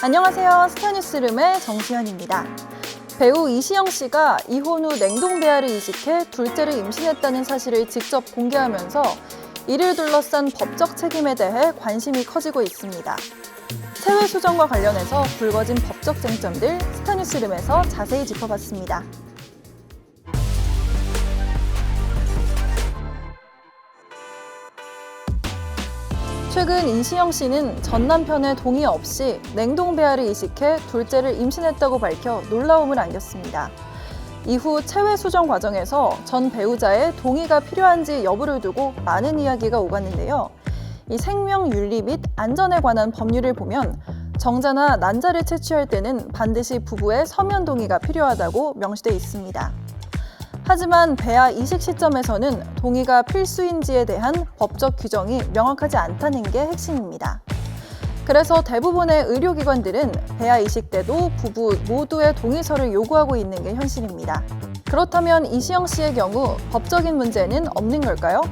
안녕하세요. 스타뉴스룸의 정수현입니다. 배우 이시영 씨가 이혼 후 냉동 배아를 이식해 둘째를 임신했다는 사실을 직접 공개하면서 이를 둘러싼 법적 책임에 대해 관심이 커지고 있습니다. 세외 수정과 관련해서 불거진 법적 쟁점들 스타뉴스룸에서 자세히 짚어봤습니다. 최근 이시영 씨는 전 남편의 동의 없이 냉동 배아를 이식해 둘째를 임신했다고 밝혀 놀라움을 안겼습니다. 이후 체외 수정 과정에서 전 배우자의 동의가 필요한지 여부를 두고 많은 이야기가 오갔는데요. 이 생명 윤리 및 안전에 관한 법률을 보면 정자나 난자를 채취할 때는 반드시 부부의 서면 동의가 필요하다고 명시돼 있습니다. 하지만 배아 이식 시점에서는 동의가 필수인지에 대한 법적 규정이 명확하지 않다는 게 핵심입니다. 그래서 대부분의 의료기관들은 배아 이식 때도 부부 모두의 동의서를 요구하고 있는 게 현실입니다. 그렇다면 이시영 씨의 경우 법적인 문제는 없는 걸까요?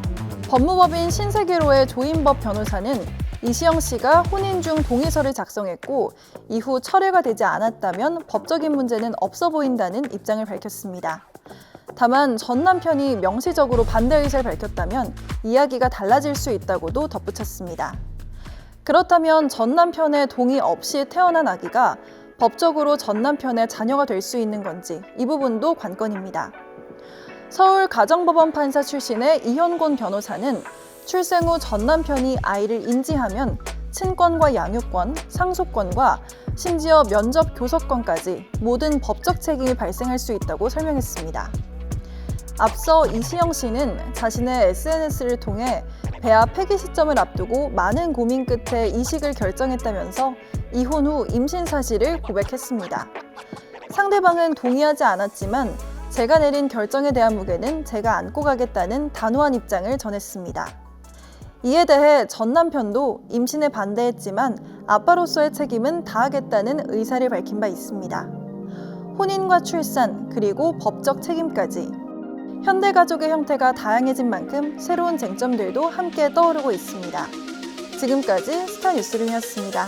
법무법인 신세계로의 조인법 변호사는 이시영 씨가 혼인 중 동의서를 작성했고 이후 철회가 되지 않았다면 법적인 문제는 없어 보인다는 입장을 밝혔습니다. 다만 전 남편이 명시적으로 반대 의사를 밝혔다면 이야기가 달라질 수 있다고도 덧붙였습니다. 그렇다면 전 남편의 동의 없이 태어난 아기가 법적으로 전 남편의 자녀가 될 수 있는 건지 이 부분도 관건입니다. 서울 가정법원 판사 출신의 이현곤 변호사는 출생 후 전 남편이 아이를 인지하면 친권과 양육권, 상속권과 심지어 면접 교섭권까지 모든 법적 책임이 발생할 수 있다고 설명했습니다. 앞서 이시영 씨는 자신의 SNS를 통해 배아 폐기 시점을 앞두고 많은 고민 끝에 이식을 결정했다면서 이혼 후 임신 사실을 고백했습니다. 상대방은 동의하지 않았지만 제가 내린 결정에 대한 무게는 제가 안고 가겠다는 단호한 입장을 전했습니다. 이에 대해 전 남편도 임신에 반대했지만 아빠로서의 책임은 다하겠다는 의사를 밝힌 바 있습니다. 혼인과 출산, 그리고 법적 책임까지 현대 가족의 형태가 다양해진 만큼 새로운 쟁점들도 함께 떠오르고 있습니다. 지금까지 스타뉴스룸이었습니다.